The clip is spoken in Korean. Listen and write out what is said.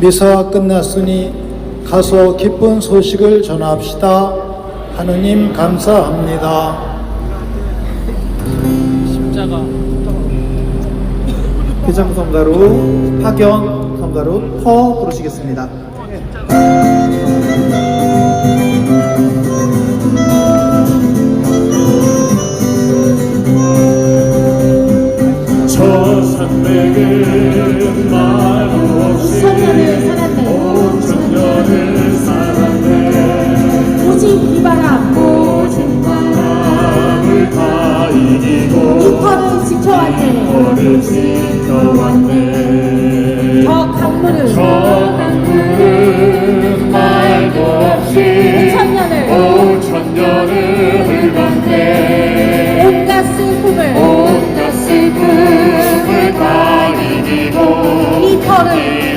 미사가 끝났으니 가서 기쁜 소식을 전합시다. 하느님 감사합니다. 십자가 비장 성가로 파견 성가로 퍼 부르시겠습니다. 저 산맥에 마 오직 이발 안고 바람을 다 이기고 이터를 지켜왔네. 저 강물을 저 강물은 말도 없이 오천년을 흘렀네. 온갖 슬픔을 온갖 슬픔을 다 이기고 이터를